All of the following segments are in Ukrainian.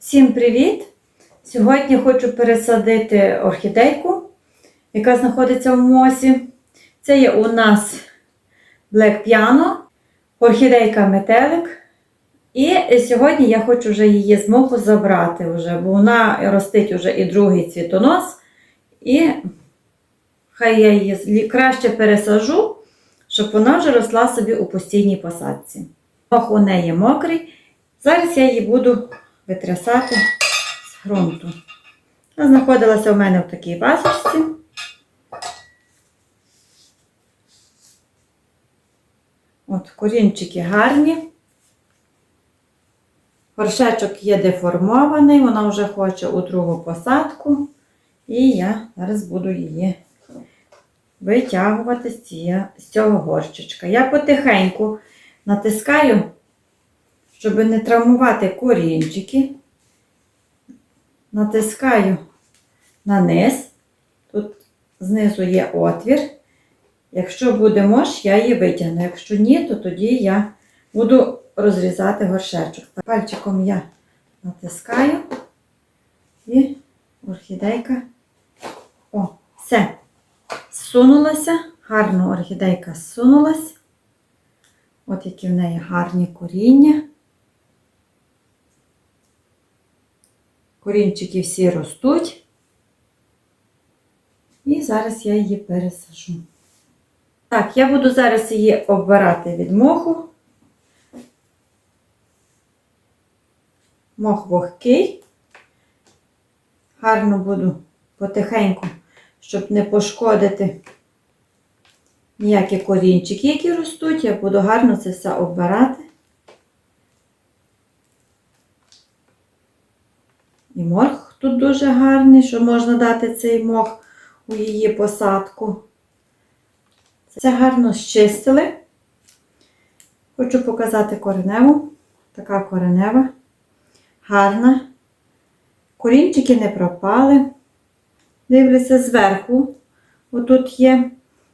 Всім привіт! Сьогодні хочу пересадити орхідейку, яка знаходиться в мосі. Це є у нас Black Piano, орхідейка метелик. І сьогодні я хочу вже її з моху забрати, вже, бо вона ростить вже і другий цвітонос. І хай я її краще пересажу, щоб вона вже росла собі у постійній посадці. Мох у неї мокрий. Зараз я її буду витрясати з ґрунту. Вона знаходилася у мене в такій вазочці. От корінчики гарні. Горшечок є деформований, вона вже хоче у другу посадку. І я зараз буду її витягувати з цього горщичка. Я потихеньку натискаю, щоб не травмувати корінчики. Натискаю на низ. Тут знизу є отвір. Якщо буде мож, я її витягну. Якщо ні, то тоді я буду розрізати горшечок. Пальчиком я натискаю і орхідейка. О, все. Зсунулася. Гарно орхідейка зсунулась. От які в неї гарні коріння. Корінчики всі ростуть. І зараз я її пересажу. Так, я буду зараз її оббирати від моху. Мох вогкий. Гарно буду потихеньку, щоб не пошкодити ніякі корінчики, які ростуть. Я буду гарно це все оббирати. І мох тут дуже гарний, що можна дати цей мох у її посадку. Це гарно щистили. Хочу показати кореневу. Така коренева, гарна. Корінчики не пропали. Дивлюся зверху. Отут є,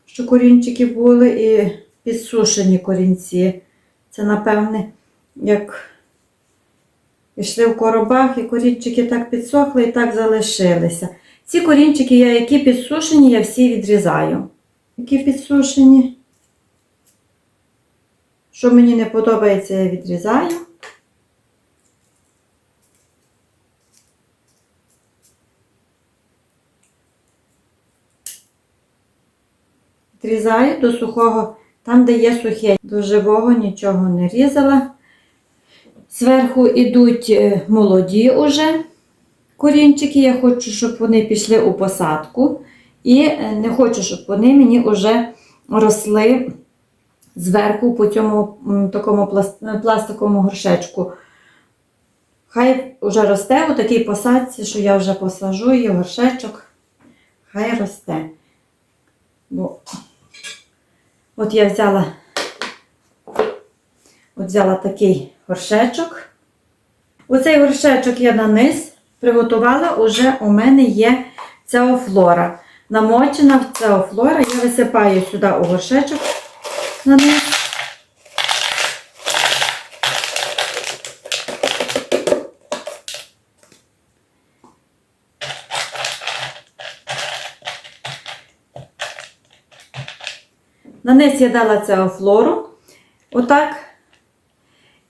що корінчики були і підсушені корінці. Це, напевне, як пішли в коробах, і корінчики так підсохли і так залишилися. Ці корінчики, я, які підсушені, я всі відрізаю. Які підсушені. Що мені не подобається, я відрізаю. Відрізаю до сухого, там, де є сухе, до живого нічого не різала. Зверху йдуть е, молоді уже корінчики. Я хочу, щоб вони пішли у посадку. І е, не хочу, щоб вони мені вже росли зверху по цьому такому пласт- пластиковому горшечку. Хай вже росте у такій посадці, що я вже посажу її горшечок. Хай росте. Бо от я взяла, от взяла такий горшечок. Оцей горшечок я на низ приготувала, уже у мене є цеофлора. Намочена в цеофлора, я висипаю сюди у горшечок на низ. На низ я дала цеофлору. Отак.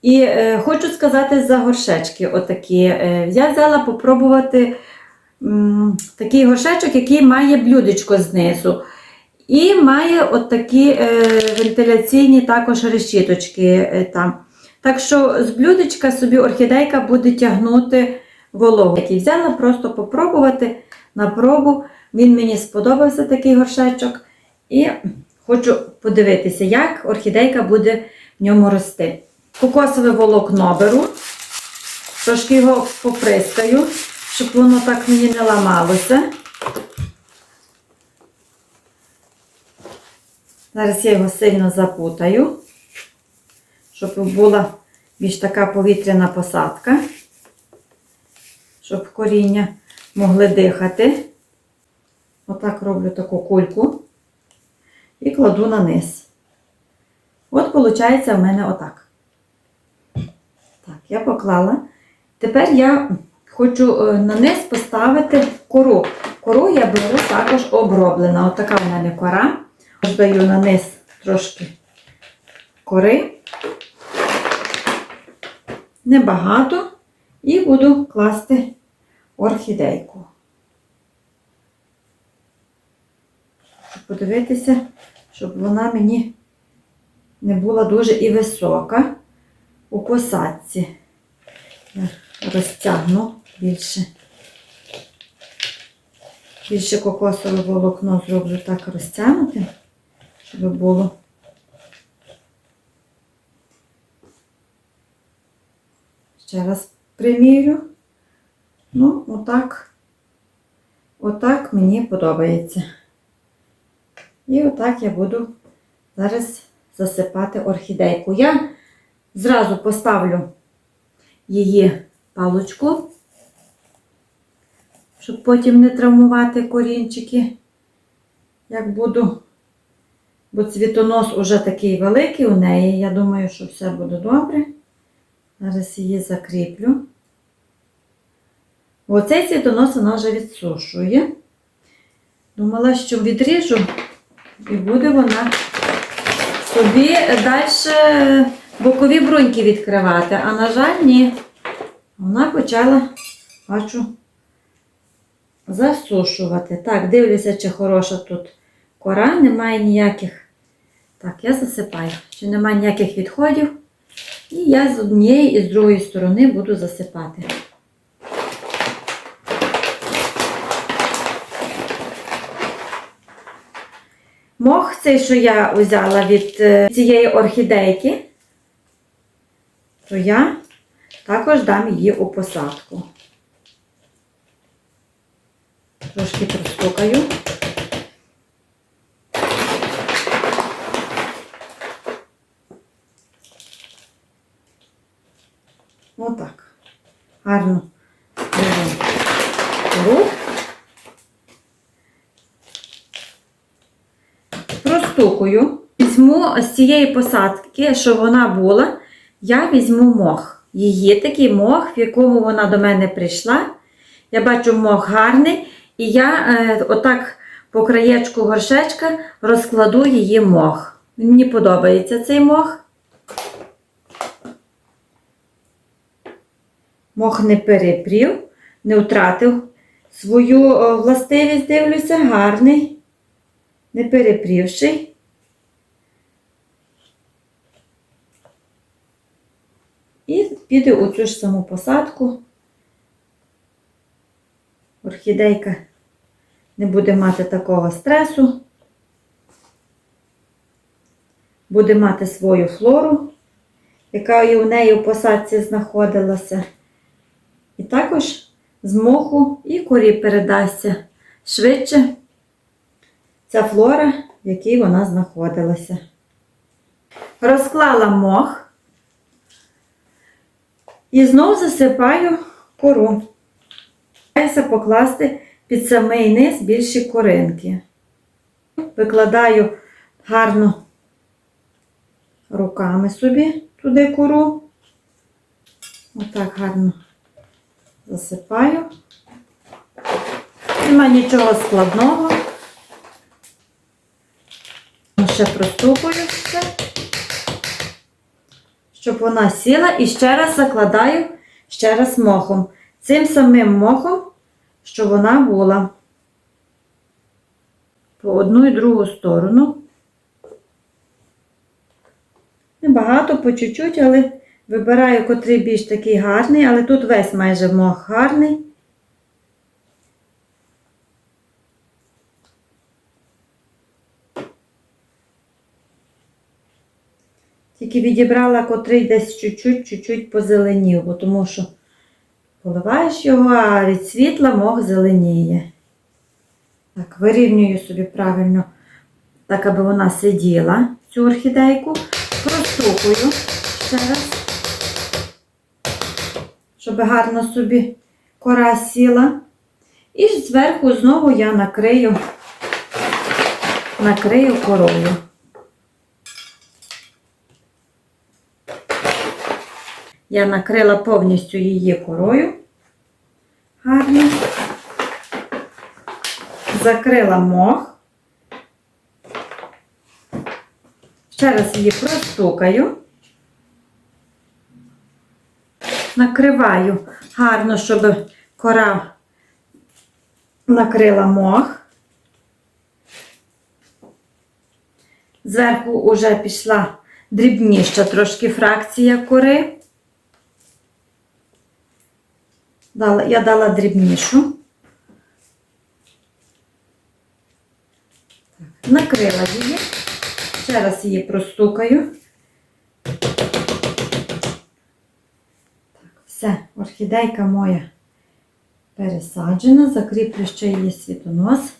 І е, хочу сказати за горшечки. Отакі. Е, я взяла попробувати м, такий горшечок, який має блюдечко знизу. І має от такі е, вентиляційні також решіточки е, там. Так що з блюдечка собі орхідейка буде тягнути вологу. Я взяла просто попробувати на пробу. Він мені сподобався такий горшечок. І хочу подивитися, як орхідейка буде в ньому рости. Кокосове волокно беру, трошки його поприскаю, щоб воно так мені не ламалося. Зараз я його сильно запутаю, щоб була більш така повітряна посадка, щоб коріння могли дихати. Отак роблю таку кульку і кладу на низ. От, виходить, в мене отак. Так, я поклала. Тепер я хочу е, на низ поставити кору. Кору я беру також оброблена. Отака в мене кора. Даю на низ трошки кори. Небагато. І буду класти орхідейку. Щоб подивитися, щоб вона мені не була дуже і висока у посадці. Я розтягну більше. Більше кокосове волокно зроблю так розтягнути, щоб було. Ще раз примірю. Ну, отак. Отак мені подобається. І отак я буду зараз засипати орхідейку. Я зразу поставлю її палочку, щоб потім не травмувати корінчики, як буду. Бо цвітонос уже такий великий у неї. Я думаю, що все буде добре. Зараз її закріплю. Оцей цвітонос вона вже відсушує. Думала, що відріжу, і буде вона собі далі бокові бруньки відкривати. А на жаль, ні. Вона почала, бачу, засушувати. Так, дивлюся, чи хороша тут кора, немає ніяких. Так, я засипаю, чи немає ніяких відходів. І я з однієї і з другої сторони буду засипати. Мох цей, що я взяла від е, цієї орхідейки, то я також дам її у посадку. Трошки простукаю. Отак. Гарно беру. Простукую. Візьму з цієї посадки, що вона була, я візьму мох. Її такий мох, в якому вона до мене прийшла. Я бачу мох гарний, і я е, отак по краєчку горшечка розкладу її мох. Мені подобається цей мох. Мох не перепрів, не втратив свою властивість, дивлюся, гарний, не перепрівший. І піде у цю ж саму посадку. Орхідейка не буде мати такого стресу, буде мати свою флору, яка і у неї в посадці знаходилася. І також з моху і корі передасться швидше ця флора, в якій вона знаходилася. Розклала мох і знову засипаю кору. Стараюся покласти під самий низ більші коринки. Викладаю гарно руками собі туди кору. Отак гарно засипаю. Нема нічого складного. Ще простукую все, щоб вона сіла і ще раз закладаю ще раз мохом. Цим самим мохом, що вона була по одну і другу сторону. Небагато, по чуть-чуть, але Вибираю, котрий більш такий гарний, але тут весь майже мох гарний. Тільки відібрала котрий десь чуть-чуть, позеленів, бо тому що поливаєш його, а від світла мох зеленіє. Так, вирівнюю собі правильно, так, аби вона сиділа, цю орхідейку, простукую ще раз щоб гарно собі кора сіла. І зверху знову я накрию, накрию корою. Я накрила повністю її корою. Гарно. Закрила мох. Ще раз її простукаю. Накриваю гарно, щоб кора накрила мох. Зверху вже пішла дрібніша трошки фракція кори. Дала, я дала дрібнішу. Накрила її. Ще раз її простукаю. Так, все, орхідейка моя пересаджена, закріплю ще її світонос.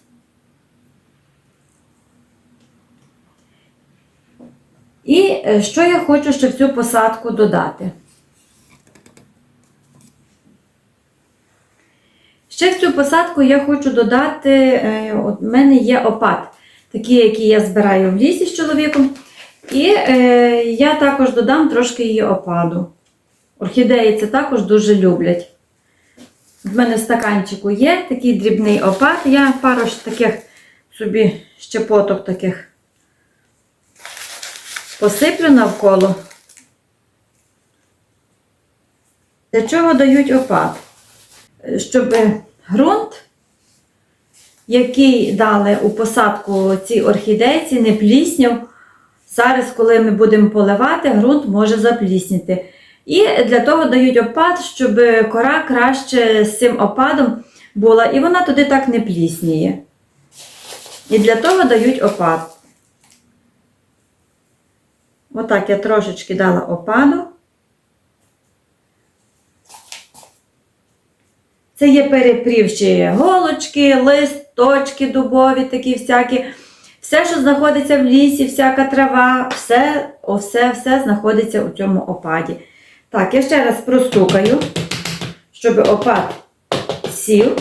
І е, що я хочу ще в цю посадку додати? Ще в цю посадку я хочу додати, е, от в мене є опад, такий, який я збираю в лісі з чоловіком. І е, я також додам трошки її опаду. Орхідеї це також дуже люблять. В мене в стаканчику є такий дрібний опад. Я пару ж таких собі щепоток таких посиплю навколо. Для чого дають опад? Щоб ґрунт, який дали у посадку ці орхідейці, не плісняв. Зараз, коли ми будемо поливати, ґрунт може заплісніти. І для того дають опад, щоб кора краще з цим опадом була, і вона туди так не плісніє. І для того дають опад. Отак я трошечки дала опаду. Це є перепрівші голочки, листочки дубові, такі всякі. Все, що знаходиться в лісі, всяка трава, все, все, все знаходиться у цьому опаді. Так, я ще раз простукаю, щоб опад сів,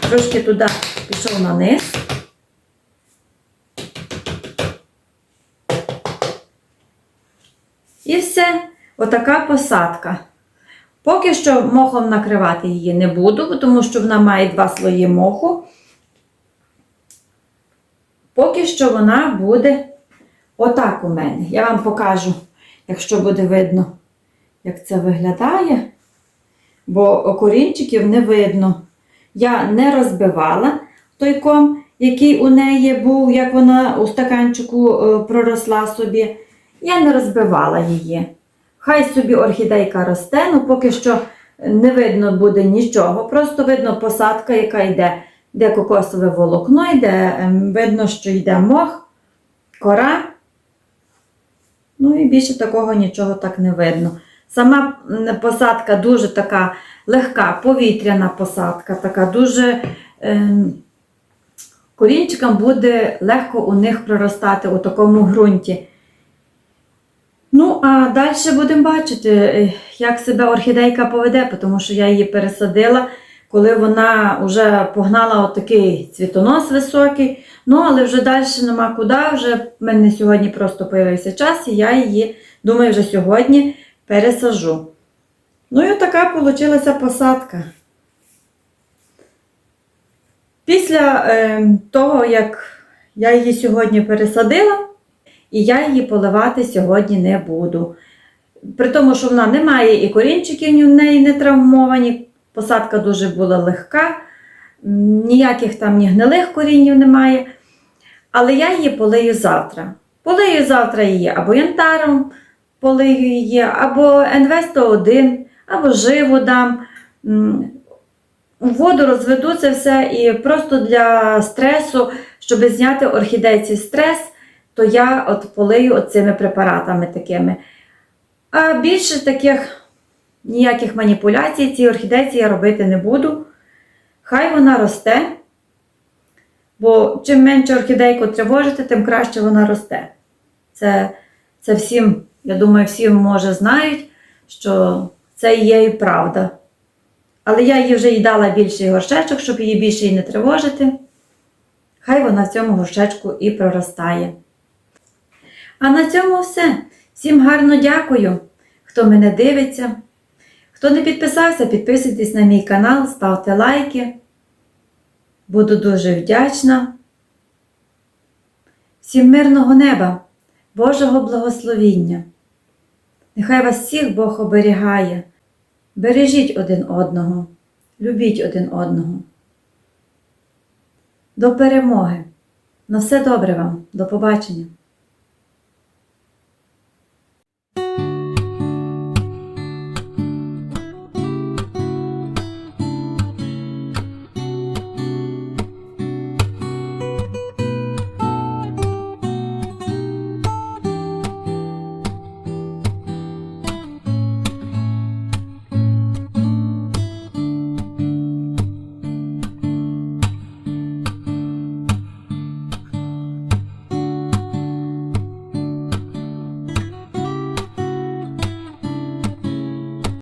трошки туди пішов на низ. І все, отака посадка. Поки що мохом накривати її не буду, тому що вона має два слої моху. Поки що вона буде отак у мене. Я вам покажу, якщо буде видно, як це виглядає. Бо корінчиків не видно. Я не розбивала той ком, який у неї був, як вона у стаканчику е, проросла собі. Я не розбивала її. Хай собі орхідейка росте, ну поки що не видно буде нічого. Просто видно посадка, яка йде, де кокосове волокно йде, ем, видно, що йде мох, кора. Ну і більше такого нічого так не видно. Сама посадка дуже така легка, повітряна посадка, така дуже ем, корінчикам буде легко у них проростати у такому ґрунті. Ну, а далі будемо бачити, е, як себе орхідейка поведе, тому що я її пересадила, коли вона вже погнала отакий цвітонос високий. Ну, але вже далі нема куди, вже в мене сьогодні просто появився час, і я її, думаю, вже сьогодні пересажу. Ну і така вийшла посадка. Після е, того, як я її сьогодні пересадила, і я її поливати сьогодні не буду. При тому, що вона не має і корінчиків в неї не травмовані, посадка дуже була легка, ніяких там ні гнилих корінів немає. Але я її полию завтра. Полию завтра її або янтаром, полию її, або НВ-101, або живу дам. Воду розведу це все і просто для стресу, щоб зняти орхідейці стрес, то я от полию цими препаратами такими. А більше таких ніяких маніпуляцій цій орхідейці я робити не буду. Хай вона росте, бо чим менше орхідейку тривожити, тим краще вона росте. Це, це всім, я думаю, всі може знають, що це є і правда. Але я їй вже їй дала більший горшечок, щоб її більше і не тривожити. Хай вона в цьому горшечку і проростає. А на цьому все. Всім гарно дякую. хто мене дивиться. Хто не підписався, підписуйтесь на мій канал, ставте лайки. Буду дуже вдячна. Всім мирного неба, Божого благословіння. Нехай вас всіх Бог оберігає. Бережіть один одного, любіть один одного. До перемоги! На все добре вам, до побачення!